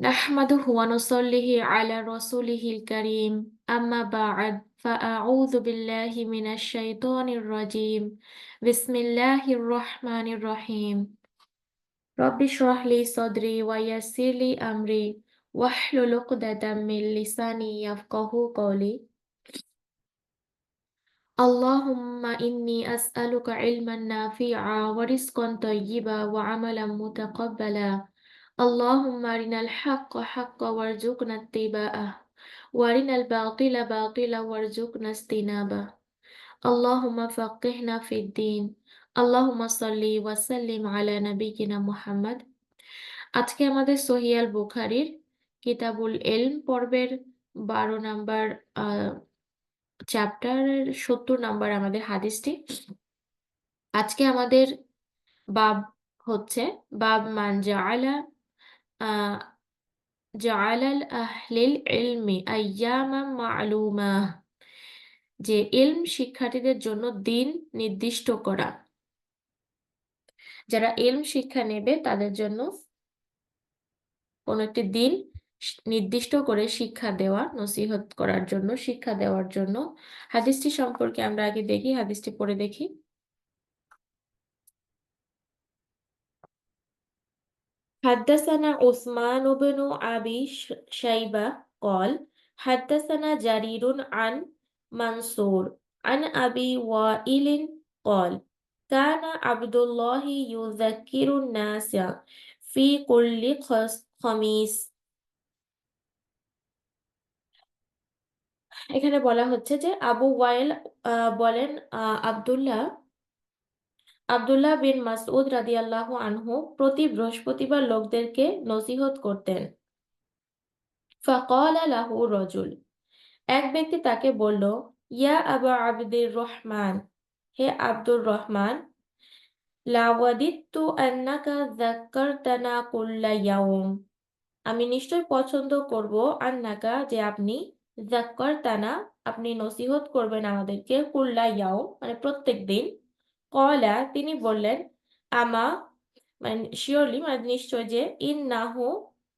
نحمده ونصلي على رسوله الكريم. أما بعد فأعوذ بالله من الشيطان الرجيم. بسم الله الرحمن الرحيم. رب اشرح لي صدري ويسر لي أمري. واحلل عقدة من لساني يفقه قولي. اللهم إني أسألك علما نافعا ورزقا طيبا وعملا متقبلا. اللهم أرنا الحق حقا وارزقنا اتباعه وأرنا الباطل باطلا وارزقنا اجتنابه اللهم فقهنا في الدين اللهم صل وسلم على نبينا محمد আজকে আমাদের সহিয়াল বুখারীর কিতাবুল ইলম পর্বের বারো নাম্বার চ্যাপ্টারের সত্তর নাম্বার আমাদের হাদিসটি আজকে আমাদের বাব হচ্ছে বাব মান জাআলা জাআলাল আহলিল ইলমি মা'লুমা যে ইলম শিক্ষার্থীদের জন্য দিন নির্দিষ্ট করা। যারা ইলম শিক্ষা নেবে, তাদের জন্য কোন একটি দিন নির্দিষ্ট করে শিক্ষা দেওয়া, নসিহত করার জন্য, শিক্ষা দেওয়ার জন্য। হাদিসটি সম্পর্কে আমরা আগে দেখি, হাদিসটি পড়ে দেখি। حدثنا عثمان بن أبي شيبة قال حدثنا جرير عن منصور عن أبي وائل قال كان عبد الله يذكر الناس في كل خميس এখানে বলা হচ্ছে যে আবু ওয়াইল বলেন আব্দুল্লাহ আব্দুল্লাহ বিন মাসউদ রাদিয়াল্লাহু আনহু প্রতি বৃহস্পতিবার লোকদেরকে নসিহত করতেন। ফাকালা লাহু রজুল। এক ব্যক্তি তাকে বলল, ইয়া আবা আবদুর রহমান, হে আব্দুর রহমান লাওয়াদিত্তু আন্নাকা যাক্কারতানা কুল্লা ইয়াউম। আমি নিশ্চয় পছন্দ করব আন্নাকা যে আপনি যাক্কারতানা, আপনি নসিহত করবেন আমাদেরকে কুল্লা ইয়াউম মানে প্রত্যেক দিন। কলা তিনি বললেন, আমা মানে শিওরলি মানে নিশ্চয় যে ইন নাহু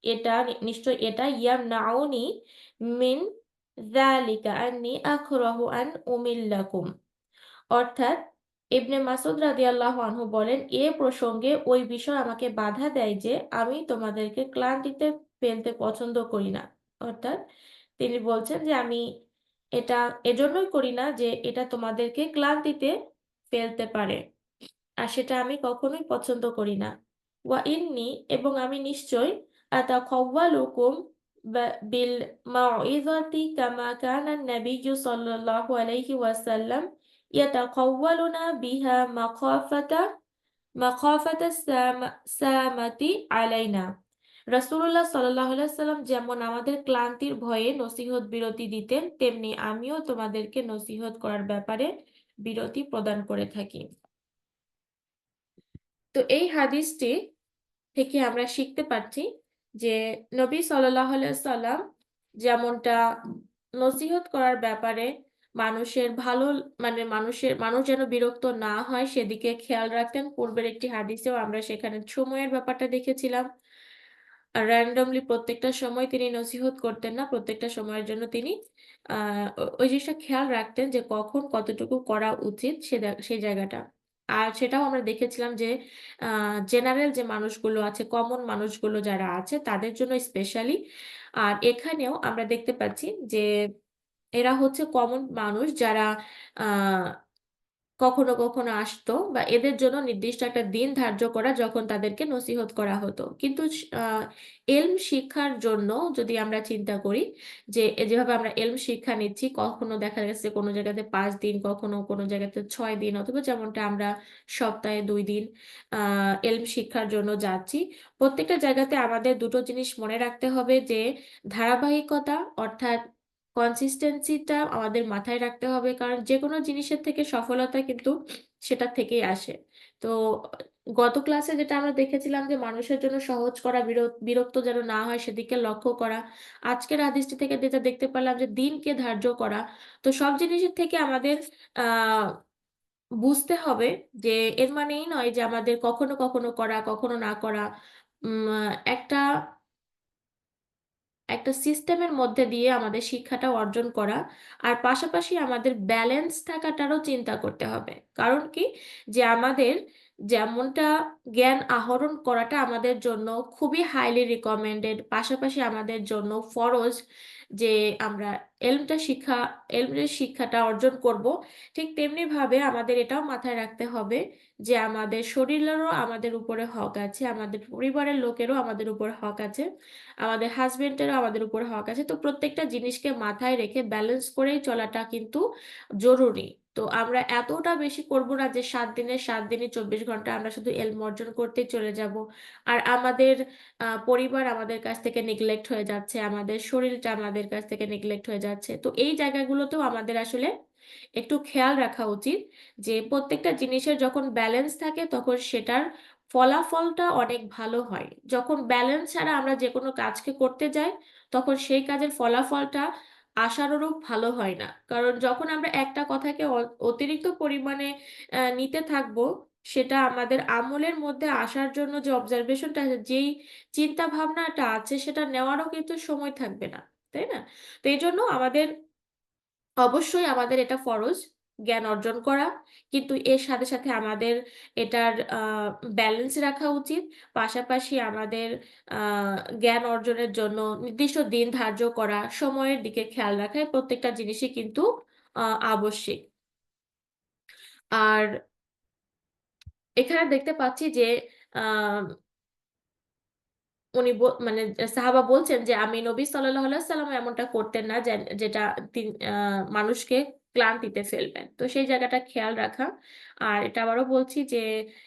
এটা, নিশ্চয় এটা ইয়াম নাউনি মিন যালিকা আন্নি আখরাহু আন উমিল্লাকুম। অর্থাৎ ইবনে মাসুদ রাদিয়াল্লাহু আনহু বলেন, এ প্রসঙ্গে ওই বিষয় আমাকে বাধা দেয় যে, আমি তোমাদেরকে ক্লান্তিতে ফেলতে পছন্দ করি না। অর্থাৎ তিনি বলছেন যে, আমি এটা এজন্যই করি না যে, এটা তোমাদেরকে ক্লান্তিতে ফেলতে পারে। আর সেটা আমি কখনোই পছন্দ করি না। ওয়া ইন্নি, এবং আমি নিশ্চয় আতা আতাখাওয়ালুকুম বিল মাউইযাতি কামা কানা নাবিয়্যু সাল্লাল্লাহু আলাইহি ওয়াসাল্লাম ইয়াতাখাওয়ালুনা বিহা মাখাফাতা মাখাফাতা সামাতি আলাইনা। রাসূলুল্লাহ সাল্লাল্লাহু আলাইহি সাল্লাম যেমন আমাদের ক্লান্তির ভয়ে নসিহত বিরতি দিতেন, তেমনি আমিও তোমাদেরকে নসিহত করার ব্যাপারে বিরতি প্রদান করে থাকি। তো এই হাদিসটি থেকে আমরা শিখতে পারছি যে নবী সাল্লাম যেমনটা নসিহত করার ব্যাপারে মানুষের ভালো মানে মানুষের, মানুষ যেন বিরক্ত না হয় সেদিকে খেয়াল রাখতেন। পূর্বের একটি হাদিসেও আমরা সেখানে সময়ের ব্যাপারটা দেখেছিলাম। র্যান্ডমলি প্রত্যেকটা সময় তিনি নসিহত করতেন না, প্রত্যেকটা সময়ের জন্য তিনি ওই জিনিসটা খেয়াল রাখতেন যে কখন কতটুকু করা উচিত সে সেই জায়গাটা। আর সেটাও আমরা দেখেছিলাম যে জেনারেল যে মানুষগুলো আছে কমন মানুষগুলো যারা আছে, তাদের জন্য স্পেশালি আর এখানেও আমরা দেখতে পাচ্ছি যে, এরা হচ্ছে কমন মানুষ যারা আহ কখনো কখনো আসতো বা এদের জন্য নির্দিষ্ট একটা দিন ধার্য করা যখন তাদেরকে নসিহত করা হতো। কিন্তু এলম শিক্ষার জন্য যদি আমরা চিন্তা করি যে যেভাবে আমরা এলম শিক্ষা নিচ্ছি, কখনো দেখা গেছে কোনো জায়গাতে পাঁচ দিন, কখনো কোনো জায়গাতে ছয় দিন অথবা যেমনটা আমরা সপ্তাহে দুই দিন এলম শিক্ষার জন্য যাচ্ছি, প্রত্যেকটা জায়গাতে আমাদের দুটো জিনিস মনে রাখতে হবে যে, ধারাবাহিকতা অর্থাৎ কনসিস্টেন্সিটা আমাদের মাথায় রাখতে হবে। কারণ যে কোনো জিনিসের থেকে সফলতা কিন্তু সেটা থেকেই আসে। তো, গত ক্লাসে যেটা আমরা দেখেছিলাম যে, মানুষের জন্য সহজ করা বিরক্ত যেন না হয় সেদিকে লক্ষ্য করা। আজকের আদিষ্টি থেকে যেটা দেখতে পারলাম যে, দিনকে ধার্য করা। তো সব জিনিসের থেকে আমাদের বুঝতে হবে যে, এর মানেই নয় যে, আমাদের কখনো কখনো করা, কখনো না করা। একটা একটা সিস্টেমের মধ্যে দিয়ে আমাদের শিক্ষাটা অর্জন করা। আর পাশাপাশি আমাদের ব্যালেন্স থাকাটারও চিন্তা করতে হবে। কারণ কি? যে আমাদের যেমনটা জ্ঞান আহরণ করাটা আমাদের জন্য খুবই হাইলি রিকমেন্ডেড। পাশাপাশি আমাদের জন্য ফরজ যে আমরা এলমটা শিক্ষা, এলমের শিক্ষাটা অর্জন করব। ঠিক তেমনিভাবে আমাদের এটাও মাথায় রাখতে হবে যে আমাদের শরীরেরও আমাদের উপরে হক আছে, আমাদের পরিবারের লোকেরও আমাদের উপর হক আছে, আমাদের হাজবেন্ডেরও আমাদের উপর হক আছে। তো প্রত্যেকটা জিনিসকে মাথায় রেখে ব্যালেন্স করেই চলাটা কিন্তু জরুরি। তো আমরা এতটা বেশি করব না যে সাত দিনের ৭ দিনই ২৪ ঘণ্টা আমরা শুধু এলম অর্জন করতেই চলে যাব। আর আমাদের পরিবার আমাদের কাছ থেকে নেগলেক্ট হয়ে যাচ্ছে, আমাদের শরীরটা আমাদের কাছ থেকে নেগলেক্ট হয়ে যাচ্ছে। তো এই জায়গাগুলোতেও আমাদের আসলে একটু খেয়াল রাখা উচিত যে প্রত্যেকটা জিনিসের যখন ব্যালেন্স থাকে তখন সেটার ফলাফলটা অনেক ভালো হয়। যখন ব্যালেন্স ছাড়া আমরা যেকোনো কাজকে করতে যাই, তখন সেই কাজের ফলাফলটা আশানুরূপ ভালো হয় না। কারণ যখন আমরা একটা কথাকে অতিরিক্ত পরিমাণে নিতে থাকব, সেটা আমাদের আমলের মধ্যে আসার জন্য যে অবজারভেশনটা আছে যেই চিন্তা ভাবনাটা আছে সেটা নেওয়ারও কিন্তু সময় থাকবে না। তাই না? তো এই জন্য আমাদের অবশ্যই আমাদের এটা ফরজ জ্ঞান অর্জন করা। কিন্তু এর সাথে, সাথে আমাদের এটার ব্যালেন্স রাখা উচিত। পাশাপাশি আমাদের জ্ঞান অর্জনের জন্য নির্দিষ্ট দিন ধার্য করা, সময়ের দিকে খেয়াল রাখা, প্রত্যেকটা জিনিসই কিন্তু আবশ্যিক। আর এখানে দেখতে পাচ্ছি যে আ উনি মানে সাহাবা বলছেন যে, "আমি নবী সাল্লাম এমনটা করতেন না যেটা মানুষকে ক্লান্তিতে ফেলবেন।" তো সেই জায়গাটা খেয়াল রাখা। আর এটা আবারও বলছি যে,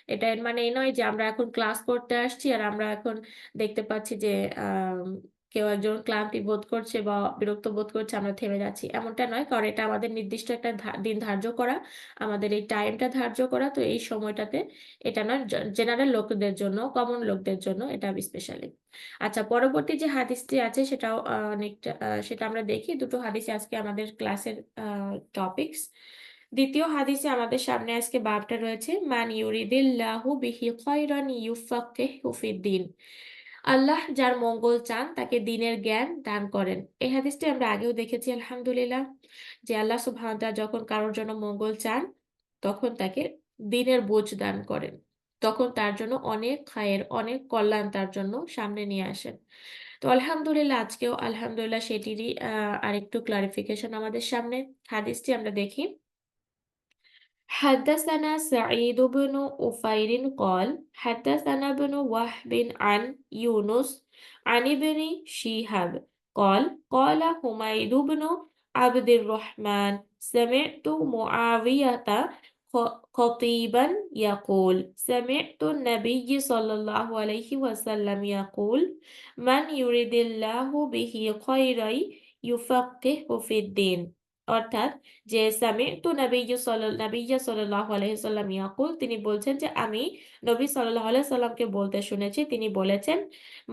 এটা মানে এই নয় যে আমরা এখন ক্লাস করতে আসছি আর আমরা এখন দেখতে পাচ্ছি যে আম কেউ একজন ক্লান্তি বোধ করছে বা বিরক্ত বোধ করছে, আমরা থেমে যাচ্ছি। এমনটা নয়। কারণ এটা আমাদের নির্দিষ্ট একটা দিন ধার্য করা, আমাদের এই টাইমটা ধার্য করা। তো এই সময়টাতে এটা নয় জেনারেল লোকদের জন্য, কমন লোকদের জন্য এটা স্পেশালি। আচ্ছা পরবর্তী যে হাদিসটি আছে সেটাও অনেকটা সেটা আমরা দেখি। দুটো হাদিসই আজকে আমাদের ক্লাসের টপিকস। দ্বিতীয় হাদিসে আমাদের সামনে আজকে বাবটা রয়েছে, মান ইউরিদিল্লাহু বিহি খায়রান ইউফাক্কিহহু ফিদ্দিন। আল্লাহ যার মঙ্গল চান তাকে দিনের জ্ঞান দান করেন। এই হাদিসটি আমরা আগেও দেখেছি আলহামদুলিল্লাহ। যে আল্লাহ সুবহানাহু যখন কারোর জন্য মঙ্গল চান, তখন তাকে দিনের বোঝ দান করেন। তখন তার জন্য অনেক খায়ের, অনেক কল্যাণ তার জন্য সামনে নিয়ে আসেন। তো আলহামদুলিল্লাহ আজকেও আলহামদুলিল্লাহ সেটিরই আরেকটু ক্লারিফিকেশন আমাদের সামনে। হাদিসটি আমরা দেখি। حدثنا سعيد بن أفير قال حدثنا ابن وهب عن يونس عن ابن شهاب قال قال حميد بن عبد الرحمن سمعت معاوية خطيبا يقول سمعت النبي صلى الله عليه وسلم يقول من يريد الله به خيرا يفقهه في الدين অর্থাৎ যে সামি তু সাল্লা নাবিয়্যা সাল্লাল্লাহু আলাইহি ওয়াসাল্লাম ইয়াকুল তিনি বলছেন যে আমি নবী সাল্লাল্লাহু আলাইহি সাল্লামকে বলতে শুনেছি। তিনি বলেছেন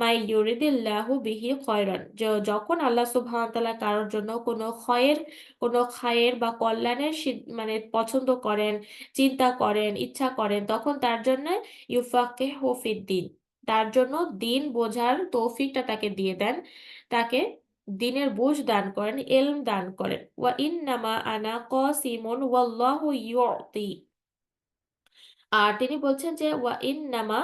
মাই ইউরিদিল্লাহু বিহি খয়রান। যখন আল্লাহ সুবহানাহু ওয়া কারোর জন্য কোনো খয়ের কোনো খায়ের বা কল্যাণের মানে পছন্দ করেন, চিন্তা করেন, ইচ্ছা করেন তখন তার জন্য ইউফাক্কিহু ফিদ্দিন তার জন্য দিন বোঝার তৌফিকটা তাকে দিয়ে দেন। তাকে দ্বীনের বুঝ দান করেন, এলম দান করেন। ওয়া ইন্নামা আনা কাসিমুন ওয়াল্লাহু ইউতি। আর তিনি বলছেন যে ওয়া ইন্নামা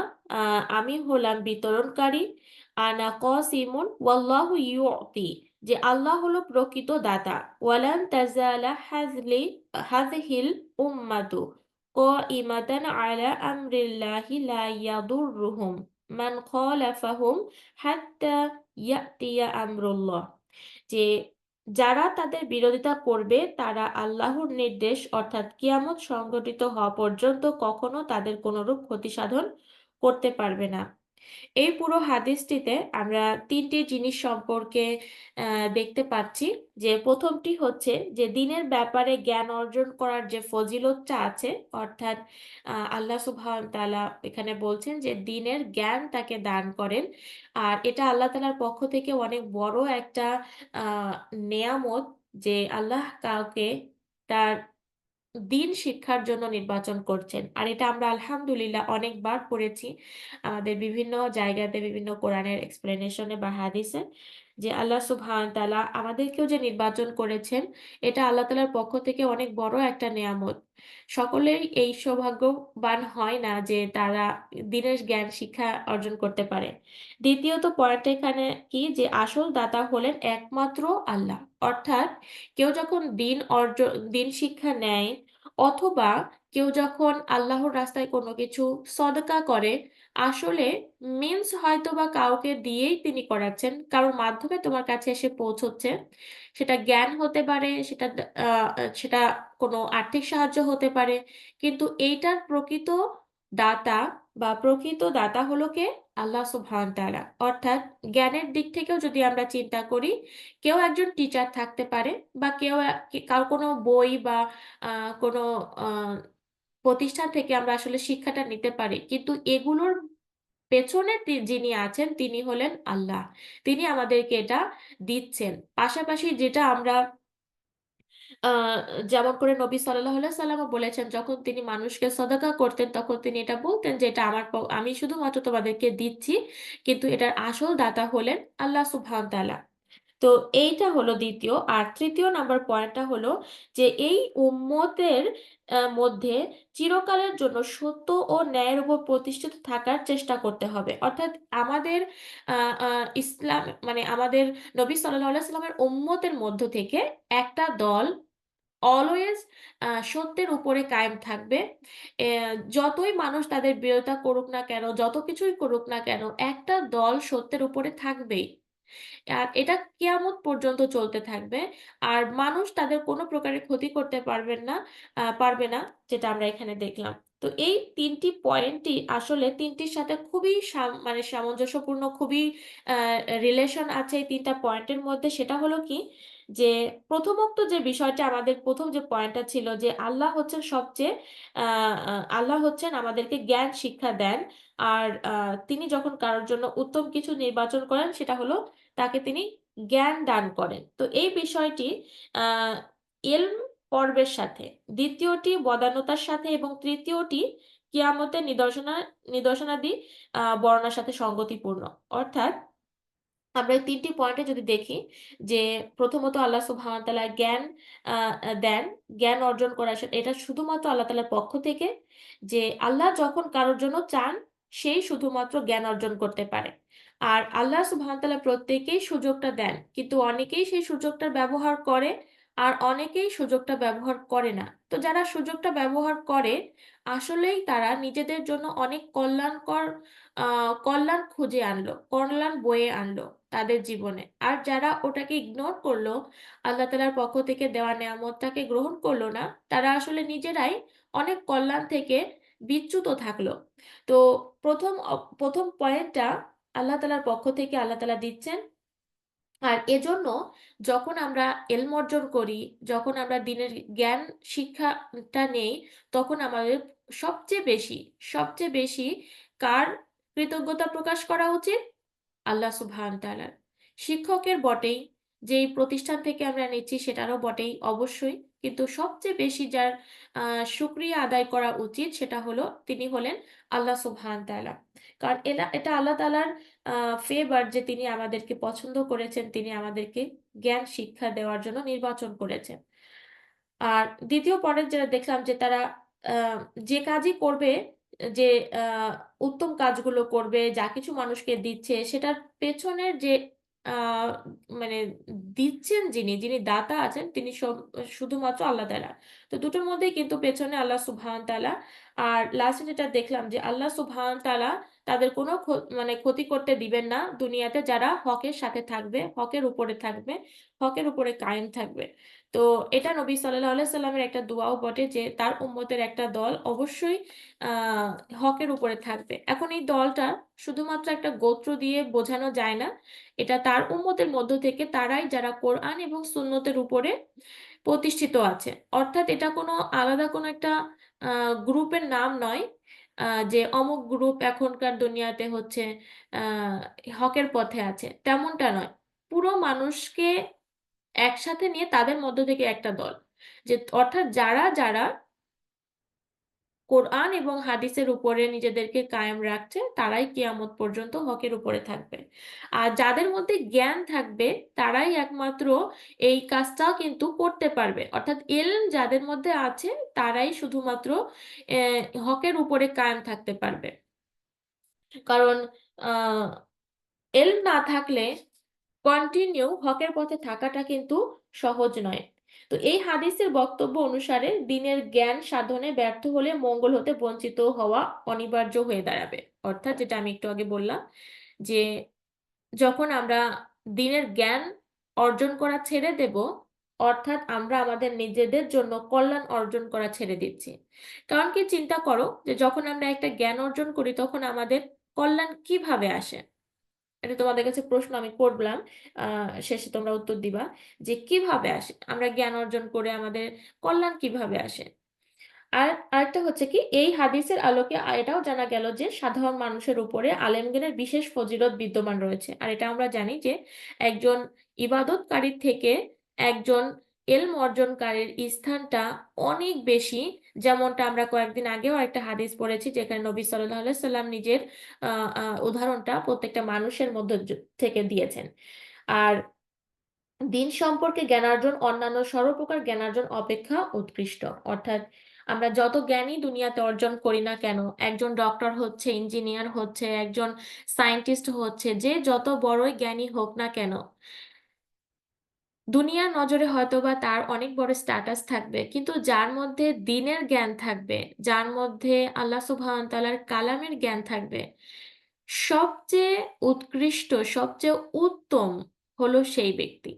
আমি হলাম বিতরণকারী, আনা কাসিমুন ওয়াল্লাহু ইউতি। যে আল্লাহ হলো প্রকৃত দাতা। ওয়ালান তাজালা হাযলি হাযহিল উম্মাতু কাইমাতান আলা আমরিল্লাহি লা ইয়াদুররুহুম মান খালাফাহুম হাত্তা ইয়াতিয়া আমরুল্লাহ। যে যারা তাদের বিরোধিতা করবে, তারা আল্লাহর নির্দেশ অর্থাৎ কিয়ামত সংঘটিত হওয়া পর্যন্ত কখনো তাদের কোনরূপ ক্ষতি সাধন করতে পারবে না। এই পুরো হাদিসটিতে আমরা তিনটি জিনিস সম্পর্কে দেখতে পাচ্ছি যে প্রথমটি হচ্ছে যে দিনের ব্যাপারে জ্ঞান অর্জন করার যে ফজিলতটা আছে, অর্থাৎ আল্লাহ সুবহানাহু তাআলা এখানে বলছেন যে দিনের জ্ঞান তাকে দান করেন। আর এটা আল্লাহ তাআলার পক্ষ থেকে অনেক বড় একটা নেয়ামত যে আল্লাহ কাউকে তার দ্বীন শিক্ষার জন্য নির্বাচন করছেন। আর এটা আমরা আলহামদুলিল্লাহ অনেকবার পড়েছি। আমাদের বিভিন্ন জায়গাতে বিভিন্ন কোরআনের এক্সপ্লেনেশনে বা হাদিসে। যে আল্লাহ সুবহান তাআলা আমাদেরকেও যে নির্বাচন করেছেন, এটা আল্লাহ তাআলার পক্ষ থেকে অনেক বড় একটা নেয়ামত। সকলেই এই সৌভাগ্যবান হয় না যে তারা দিনের জ্ঞান শিক্ষা অর্জন করতে পারে। দ্বিতীয়ত পয়েন্ট এখানে কি যে আসল দাতা হলেন একমাত্র আল্লাহ। অর্থাৎ কেউ যখন দিন অর্জন দিন শিক্ষা নেয় অথবা কেউ যখন আল্লাহর রাস্তায় কোনো কিছু সদকা করে, আসলে মিন্স হয়তো বা কাউকে দিয়েই তিনি করাচ্ছেন। কারোর মাধ্যমে তোমার কাছে এসে পৌঁছচ্ছে। সেটা জ্ঞান হতে পারে, সেটা সেটা কোনো আর্থিক সাহায্য হতে পারে। কিন্তু এইটার প্রকৃত দাতা বা প্রকৃত দাতা হলো কে? আল্লাহ সুবহান তাআলা। অর্থাৎ জ্ঞানের দিক থেকেও যদি আমরা চিন্তা করি, কেউ একজন টিচার থাকতে পারে বা কেউ কারও কোনো বই বা কোনো প্রতিষ্ঠান থেকে আমরা আসলে শিক্ষাটা নিতে পারি। কিন্তু এগুলোর পেছনে যিনি আছেন, তিনি হলেন আল্লাহ। তিনি আমাদেরকে এটা দিচ্ছেন। পাশাপাশি যেটা আমরা যেমন করে নবী সাল্লাল্লাহু আলাইহি সাল্লামও বলেছেন, যখন তিনি মানুষকে সদাকা করতেন, তখন তিনি এটা বলতেন যে, এটা আমার আমি শুধুমাত্র তোমাদেরকে দিচ্ছি। কিন্তু এটার আসল দাতা হলেন আল্লাহ সুবহান তাআলা। তো এইটা হলো দ্বিতীয় আর তৃতীয় নাম্বার পয়েন্টটা হলো যে এই উম্মতের মধ্যে চিরকালের জন্য সত্য ও ন্যায়ের উপর প্রতিষ্ঠিত থাকার চেষ্টা করতে হবে। অর্থাৎ আমাদের ইসলাম মানে আমাদের নবী আলাইহি সাল্লামের উম্মতের মধ্য থেকে একটা দল অলওয়েজ সত্যের উপরে কায়েম থাকবে। যতই মানুষ তাদের বিরোধিতা করুক না কেন, যত কিছুই করুক না কেন, একটা দল সত্যের উপরে থাকবেই। আর এটা কেয়ামত পর্যন্ত চলতে থাকবে। আর মানুষ তাদের কোনো প্রকারের ক্ষতি করতে পারবেন না পারবে না, যেটা আমরা এখানে দেখলাম। তো এই ৩ টি পয়েন্টই আসলে তিনটির সাথে খুবই মানে সামঞ্জস্যপূর্ণ, খুবই রিলেশন আছে এই ৩ টা পয়েন্টের মধ্যে। সেটা হলো কি? যে প্রথমোক্ত যে বিষয়টা আমাদের প্রথম যে পয়েন্টটা ছিল যে আল্লাহ হচ্ছেন সবচেয়ে আল্লাহ হচ্ছেন আমাদেরকে জ্ঞান শিক্ষা দেন। আর তিনি যখন কারোর জন্য উত্তম কিছু নির্বাচন করেন সেটা হলো তাকে তিনি জ্ঞান দান করেন। তো এই বিষয়টি আ ইলম পর্বের সাথে, দ্বিতীয়টি বদানতার সাথে এবং ৩য় টি কিয়ামতের নিদর্শনা নিদর্শনাদি আ বর্ণনার সাথে সঙ্গতিপূর্ণ। অর্থাৎ আমরা ৩ পয়েন্টে যদি দেখি যে প্রথমত আল্লাহ সুবহানাহু জ্ঞান দেন। জ্ঞান অর্জন করা এটা শুধুমাত্র আল্লাহ তাআলার পক্ষ থেকে যে আল্লাহ যখন কারোর জন্য চান, সেই শুধুমাত্র জ্ঞান অর্জন করতে পারে। আর আল্লাহ ওয়া তাআলা সুযোগটা দেন। কিন্তু অনেকেই সেই সুযোগটার ব্যবহার করে, আর অনেকেই সুযোগটা ব্যবহার করে না। তো যারা সুযোগটা ব্যবহার করে, আসলেই তারা নিজেদের জন্য অনেক কল্যাণকর কল্যাণ খুঁজে আনলো, কল্যাণ বয়ে আনলো তাদের জীবনে। আর যারা ওটাকে ইগনোর করল, আল্লাহ তাআলার পক্ষ থেকে দেওয়া নেয়ামতটাকে গ্রহণ করল না, তারা আসলে নিজেরাই অনেক কল্যাণ থেকে বিচ্যুত থাকল। তো প্রথম প্রথম পয়েন্টটা আল্লাহ তাআলার পক্ষ থেকে আল্লাহ তাআলা দিচ্ছেন। আর এজন্য যখন আমরা এলম অর্জন করি, যখন আমরা দিনের জ্ঞান শিক্ষাটা নেই, তখন আমাদের সবচেয়ে বেশি, সবচেয়ে বেশি কার কৃতজ্ঞতা প্রকাশ করা উচিত? আল্লাহ সুবহান তাআলার। শিক্ষকের বটেই, যেই প্রতিষ্ঠান থেকে আমরা নিচ্ছি সেটারও বটেই অবশ্যই। কিন্তু সবচেয়ে বেশি যার আ শুকরিয়া আদায় করা উচিত সেটা হলো তিনি হলেন আল্লাহ সুবহান তাআলা। কারণ এটা এটা আল্লাহ তাআলার আ ফেভার যে তিনি আমাদেরকে পছন্দ করেছেন, তিনি আমাদেরকে জ্ঞান শিক্ষা দেওয়ার জন্য নির্বাচন করেছেন। আর দ্বিতীয় পয়েন্ট যেটা দেখলাম যে তারা যে কাজই করবে যে উত্তম কাজগুলো করবে, যা কিছু মানুষকে দিচ্ছে সেটার পেছনের যে মানে দিচ্ছেন যিনি, যিনি দাতা আছেন তিনি সব শুধুমাত্র আল্লাহ তাআলা। তো দুটোর মধ্যেই কিন্তু পেছনে আল্লাহ সুবহান তাআলা। আর লাস্টে যেটা দেখলাম যে আল্লাহ সুবহান তাআলা তাদের কোনো মানে ক্ষতি করতে দিবেন না দুনিয়াতে যারা হকের সাথে থাকবে, হকের উপরে থাকবে, হকের উপরে কায়েম থাকবে। তো এটা নবী সাল্লাহ সাল্লামের একটা দোয়াও বটে যে তার উম্মতের একটা দল অবশ্যই হকের উপরে থাকবে। এখন এই দলটা শুধুমাত্র একটা গোত্র দিয়ে বোঝানো যায় না। এটা তার উম্মতের মধ্য থেকে তারাই যারা কোরআন এবং সুন্নতের উপরে প্রতিষ্ঠিত আছে। অর্থাৎ এটা কোনো আলাদা কোনো একটা গ্রুপের নাম নয়। যে অমুক গ্রুপ এখনকার দুনিয়াতে হচ্ছে হকের পথে আছে, তেমনটা নয়। পুরো মানুষকে একসাথে নিয়ে তাদের মধ্য থেকে একটা দল। যে অর্থাৎ যারা, যারা কোরআন এবং হাদিসের উপরে নিজেদেরকে কায়েম রাখছে, তারাই কিয়ামত পর্যন্ত হকের উপরে থাকবে। আর যাদের মধ্যে জ্ঞান থাকবে, তারাই একমাত্র এই কাজটাও কিন্তু করতে পারবে। অর্থাৎ ইলম যাদের মধ্যে আছে, তারাই শুধুমাত্র হকের উপরে কায়েম থাকতে পারবে। কারণ, আ ইলম না থাকলে কন্টিনিউ হকের পথে থাকাটা কিন্তু সহজ নয়। তো এই হাদিসের বক্তব্য অনুসারে দিনের জ্ঞান সাধনে ব্যর্থ হলে মঙ্গল হতে বঞ্চিত হওয়া অনিবার্য হয়ে দাঁড়াবে। অর্থাৎ যেটা আমি একটু আগে বললাম যে যখন আমরা দিনের জ্ঞান অর্জন করা ছেড়ে দেব, অর্থাৎ আমরা আমাদের নিজেদের জন্য কল্যাণ অর্জন করা ছেড়ে দিচ্ছি। কারণ কি চিন্তা করো যে যখন আমরা একটা জ্ঞান অর্জন করি তখন আমাদের কল্যাণ কীভাবে আসে? এটা তোমাদের কাছে প্রশ্ন আমি করলাম। শেষে তোমরা উত্তর দিবা যে কীভাবে আসে? আমরা জ্ঞান অর্জন করে আমাদের কল্যাণ কীভাবে আসে? আর, আরেকটা হচ্ছে কি, এই হাদিসের আলোকে এটাও জানা গেল যে সাধারণ মানুষের উপরে আলেমগীরের বিশেষ ফজিলত বিদ্যমান রয়েছে। আর এটা আমরা জানি যে একজন ইবাদতকারীর থেকে একজন ইলম অর্জনকারীর স্থানটা অনেক বেশি। যেমনটা আমরা কয়েকদিন আগেও একটা হাদিস পড়েছি যেখানে নবী আলাইহি সাল্লাম নিজের উদাহরণটা প্রত্যেকটা মানুষের মধ্যে থেকে দিয়েছেন। আর দিন সম্পর্কে জ্ঞানার্জন অন্যান্য সর্বপ্রকার জ্ঞানার্জন অপেক্ষা উৎকৃষ্ট। অর্থাৎ আমরা যত জ্ঞানই দুনিয়াতে অর্জন করি না কেন, একজন ডক্টর হচ্ছে, ইঞ্জিনিয়ার হচ্ছে, একজন সায়েন্টিস্ট হচ্ছে, যে যত বড়ই জ্ঞানী হোক না কেন দুনিয়ার নজরে হয়তোবা তার অনেক বড় স্ট্যাটাস থাকবে। কিন্তু যার মধ্যে দিনের জ্ঞান থাকবে, যার মধ্যে আল্লাহ তাআলার কালামের জ্ঞান থাকবে, সবচেয়ে উৎকৃষ্ট, সবচেয়ে উত্তম হলো সেই ব্যক্তি।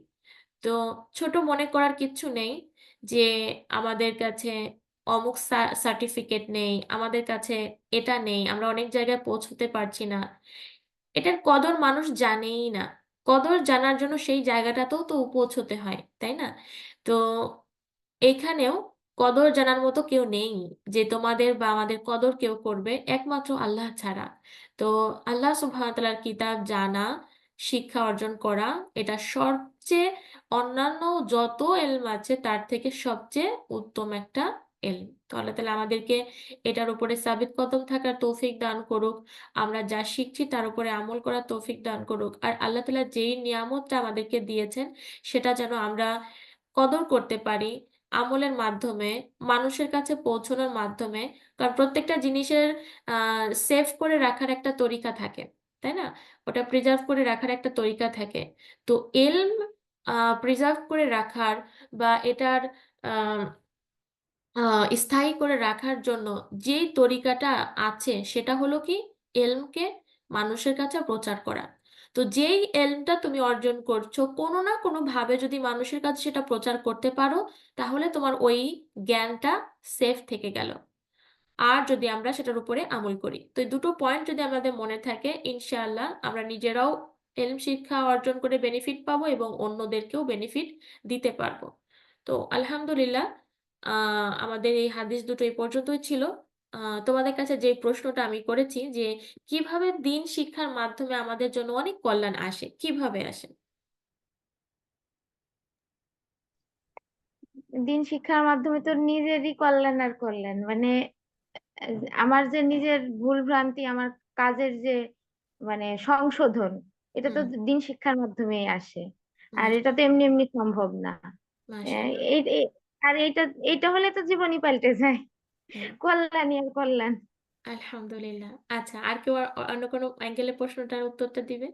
তো ছোট মনে করার কিচ্ছু নেই যে আমাদের কাছে অমুক সার্টিফিকেট নেই, আমাদের কাছে এটা নেই, আমরা অনেক জায়গায় পৌঁছতে পারছি না। এটার কদর মানুষ জানেই না। কদর জানার জন্য সেই জায়গাটাতেও তো পৌঁছতে হয়, তাই না? তো এখানেও কদর জানার মতো কেউ নেই যে তোমাদের বা আমাদের কদর কেউ করবে একমাত্র আল্লাহ ছাড়া। তো আল্লাহ সুবহানাহু কিতাব জানা, শিক্ষা অর্জন করা এটা সবচেয়ে অন্যান্য যত এলম আছে তার থেকে সবচেয়ে উত্তম একটা ইলম। তো আল্লাহ আমাদেরকে এটার উপরে সাবিত কদম থাকার তৌফিক দান করুক। আমরা যা শিখছি তার উপরে আমল করার তৌফিক দান করুক। আর আল্লাহ তাআলা যেই নিয়ামতটা আমাদেরকে দিয়েছেন সেটা যেন আমরা কদর করতে পারি আমলের মাধ্যমে, মানুষের কাছে পৌঁছানোর মাধ্যমে। কারণ প্রত্যেকটা জিনিসের সেভ করে রাখার একটা তরিকা থাকে। তাই না? ওটা প্রিজার্ভ করে রাখার একটা তরিকা থাকে। তো ইলম আ প্রিজার্ভ করে রাখার বা এটার স্থায়ী করে রাখার জন্য যেই তরিকাটা আছে সেটা হলো কি? এলমকে মানুষের কাছে প্রচার করা। তো যেই এলমটা তুমি অর্জন করছ কোনো না কোনোভাবে যদি মানুষের কাছে সেটা প্রচার করতে পারো, তাহলে তোমার ওই জ্ঞানটা সেফ থেকে গেল। আর যদি আমরা সেটার উপরে আমল করি। তো এই দুটো পয়েন্ট যদি আমাদের মনে থাকে ইনশাআল্লাহ আমরা নিজেরাও এলম শিক্ষা অর্জন করে বেনিফিট পাবো এবং অন্যদেরকেও বেনিফিট দিতে পারব। তো আলহামদুলিল্লাহ আমাদের এই হাদিস দুটো এই পর্যন্তই ছিল। তোমাদের কাছে যে প্রশ্নটা আমি করেছি যে কীভাবে দিন শিক্ষার মাধ্যমে আমাদের জন্য অনেক কল্যাণ আসে? কীভাবে আসে? দিন শিক্ষার মাধ্যমে তো নিজেরই কল্যাণ আর কল্যাণ। মানে আমার যে নিজের ভুল ভ্রান্তি, আমার কাজের যে মানে সংশোধন, এটা তো দিন শিক্ষার মাধ্যমেই আসে। আর এটা তো এমনি, এমনি সম্ভব না। আর এইটা এইটা হলে তো জীবনই পাল্টে যায়। হুম, কল্যাণই আর কল্যাণ। আলহামদুলিল্লাহ। আচ্ছা আর কেউ অন্য কোনো অ্যাঙ্গেলে প্রশ্নটার উত্তরটা দিবে?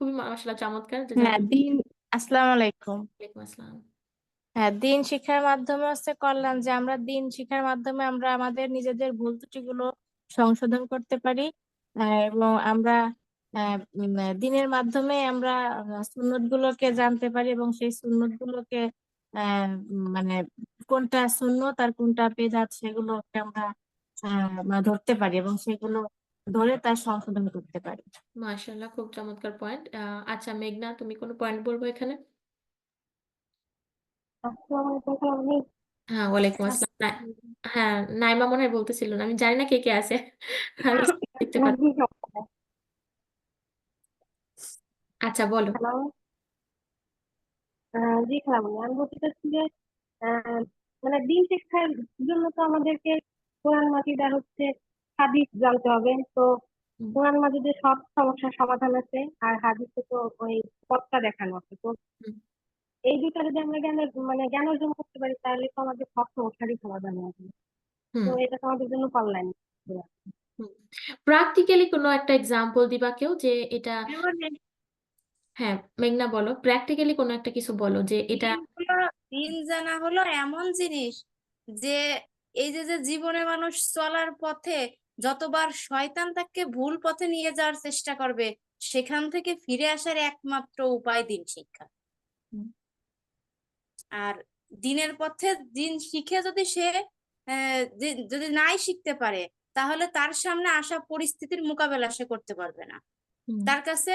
খুবই মাশাআল্লাহ চমৎকার হ্যাঁ দিন আসসালামু আলাইকুম ওয়ালাইকুম আসসালাম। হ্যাঁ দিন শিক্ষার মাধ্যমে হচ্ছে কল্যাণ যে আমরা দিন শিক্ষার মাধ্যমে আমরা আমাদের নিজেদের ভুল ত্রুটিগুলো সংশোধন করতে পারি এবং আমরা আহ, দিনের মাধ্যমে আমরা সুন্নত গুলোকে জানতে পারি এবং সেই সুন্নত গুলোকে মানে কোনটা সুন্নত আর কোনটা বেদাত সেগুলোকে আমরা মানে ধরতে পারি এবং সেগুলো ধরে তার সংশোধন করতে পারি মাশাআল্লাহ খুব চমৎকার পয়েন্ট। আচ্ছা মেঘনা তুমি কোনো পয়েন্ট বলব এখানে? হ্যাঁ, ওয়ালাইকুম আসসালাম। হ্যাঁ, নাইমা মনে হয় বলতেছিল না। আমি জানি না কে, কে আছে। দেখতে পাচ্ছি। আচ্ছা বলো। জি খালামণি আমি বলতে চাচ্ছি যে মানে দিন শিক্ষার জন্য তো আমাদেরকে কোরআন মাজিদ আর হচ্ছে হাদিস জানতে হবে। তো কোরআন মাজিদে সব সমস্যার সমাধান আছে আর হাদিসে তো ওই পথটা দেখানো আছে। তো এই দুইটা যদি আমরা জ্ঞান মানে জ্ঞান অর্জন করতে পারি তাহলে তো আমাদের সব সমস্যারই সমাধান হবে তো এটা তো আমাদের জন্য কল্যাণ। প্র্যাকটিক্যালি কোনো একটা এক্সাম্পল দিবা কেউ যে এটা হ্যাঁ মেঘনা বলো। প্র্যাকটিক্যালি কোনো একটা কিছু বলো যে এটা দিন জানা হলো এমন জিনিস যে এই যে যে জীবনে মানুষ চলার পথে যতবার শয়তান তাকে ভুল পথে নিয়ে যাওয়ার চেষ্টা করবে সেখান থেকে ফিরে আসার একমাত্র উপায় দিন শিক্ষা। আর দিনের পথে দিন শিখে যদি সে যদি নাই শিখতে পারে তাহলে তার সামনে আসা পরিস্থিতির মোকাবেলা সে করতে পারবে না। তার কাছে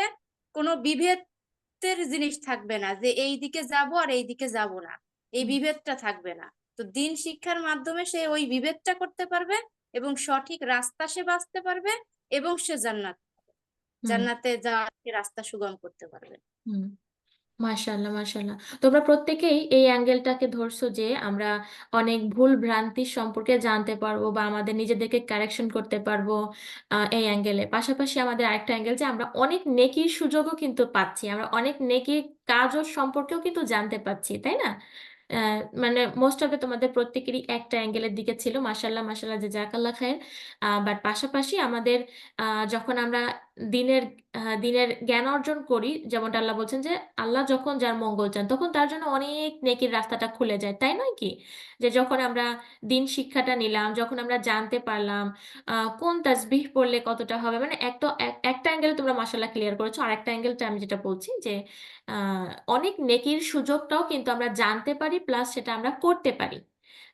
কোনো বিভেদের জিনিস থাকবে না যে এই দিকে যাব আর এই দিকে যাব না। এই বিভেদটা থাকবে না। তো দিন শিক্ষার মাধ্যমে সে ওই বিভেদটা করতে পারবে এবং সঠিক রাস্তা সে বাঁচতে পারবে এবং সে জান্নাত জান্নাতে যাওয়ার সে রাস্তা সুগম করতে পারবে। মাশাল্লাহ মাশাল্লাহ। তোমরা প্রত্যেকেই এই অ্যাঙ্গেলটাকে ধরছো যে আমরা অনেক ভুল ভ্রান্তি সম্পর্কে জানতে পারব বা আমাদের নিজেদেরকে কারেকশন করতে পারব এই অ্যাঙ্গেলে। পাশাপাশি আমাদের আরেকটা অ্যাঙ্গেল যে আমরা অনেক নেকির সুযোগও কিন্তু পাচ্ছি, আমরা অনেক নেকির কাজও সম্পর্কেও কিন্তু জানতে পাচ্ছি, তাই না? মানে মোস্ট অফ তোমাদের প্রত্যেকেরই একটা অ্যাঙ্গেলের দিকে ছিল, মাশাল্লাহ মাশাল্লাহ যে জাকাল্লাহ খায়ের বাট পাশাপাশি আমাদের যখন আমরা দিনের দিনের জ্ঞান অর্জন করি। যেমনটা আল্লাহ বলছেন যে, আল্লাহ যখন যার মঙ্গল চান, তখন তার জন্য অনেক নেকির রাস্তাটা খুলে যায়, তাই নয় কি? যে যখন আমরা দিন শিক্ষাটা নিলাম, যখন আমরা জানতে পারলাম কোন তাসবিহ পড়লে কতটা হবে মানে একটা এক- একটা অ্যাঙ্গেল তোমরা মাশাল্লাহ ক্লিয়ার করেছ, আর একটা অ্যাঙ্গেলটা আমি যেটা বলছি যে অনেক নেকির সুযোগটাও কিন্তু আমরা জানতে পারি প্লাস সেটা আমরা করতে পারি।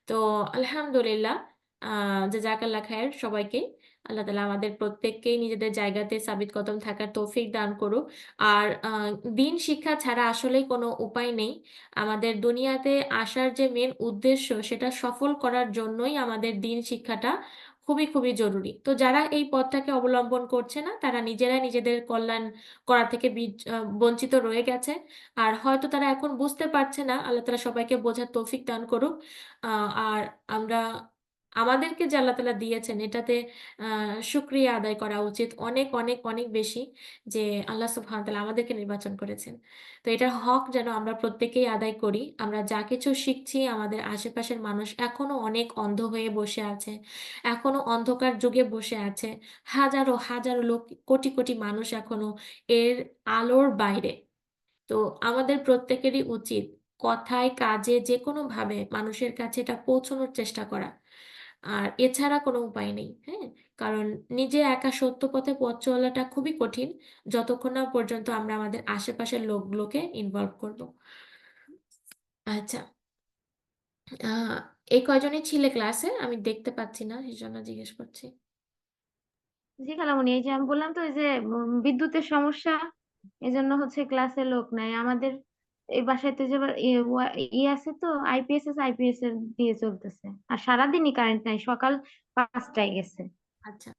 তো আলহামদুলিল্লাহ আহ যে জাজাকাল্লাহ খায়ের সবাইকে। আল্লাহ তালা আমাদের প্রত্যেককেই নিজেদের জায়গাতে সাবিত কদম থাকার তৌফিক দান করুক। আর দিন শিক্ষা ছাড়া আসলেই কোনো উপায় নেই। আমাদের দুনিয়াতে আসার যে মেন উদ্দেশ্য সেটা সফল করার জন্যই আমাদের দিন শিক্ষাটা খুবই খুবই জরুরি। তো যারা এই পথটাকে অবলম্বন করছে না, তারা নিজেরাই নিজেদের কল্যাণ করা থেকে বঞ্চিত রয়ে গেছে। আর হয়তো তারা এখন বুঝতে পারছে না, আল্লাহ তালা সবাইকে বোঝার তৌফিক দান করুক। আর আমরা আমাদেরকে যে আল্লাহ তালা দিয়েছেন। এটাতে আহ শুক্রিয়া আদায় করা উচিত অনেক অনেক অনেক বেশি যে আল্লাহ সুবহানাহু ওয়া তাআলা আমাদেরকে নির্বাচন করেছেন। তো এটার হক যেন আমরা প্রত্যেকেই আদায় করি। আমরা যা কিছু শিখছি আমাদের আশেপাশের মানুষ এখনও অনেক অন্ধ হয়ে বসে আছে, এখনও অন্ধকার যুগে বসে আছে। হাজারো হাজারো লোক, কোটি কোটি মানুষ এখনও এর আলোর বাইরে। তো আমাদের প্রত্যেকেরই উচিত কথায়, কাজে যে কোনো ভাবে মানুষের কাছে এটা পৌঁছানোর চেষ্টা করা। আর এছাড়া কোনো উপায় নেই হ্যাঁ? কারণ নিজে একা সত্য পথে পথ চলাটা খুবই কঠিন, যতক্ষণ না পর্যন্ত আমরা আমাদের আশেপাশের লোকগুলোকে ইনভলভ করব। আচ্ছা। এই কয়জনই ছিলে ক্লাসে আমি দেখতে পাচ্ছি না সেই জন্য জিজ্ঞেস করছি। জি খালামণি এই যে আমি বললাম তো, এই যে বিদ্যুতের সমস্যা এই জন্য হচ্ছে ক্লাসে লোক নাই। আমাদের এই বাসায় তো যে ই আছে তো আইপিএস আছে আইপিএস এর দিয়ে চলতেছে। আর সারাদিনই কারেন্ট নাই, সকাল পাঁচটায় গেছে। আচ্ছা।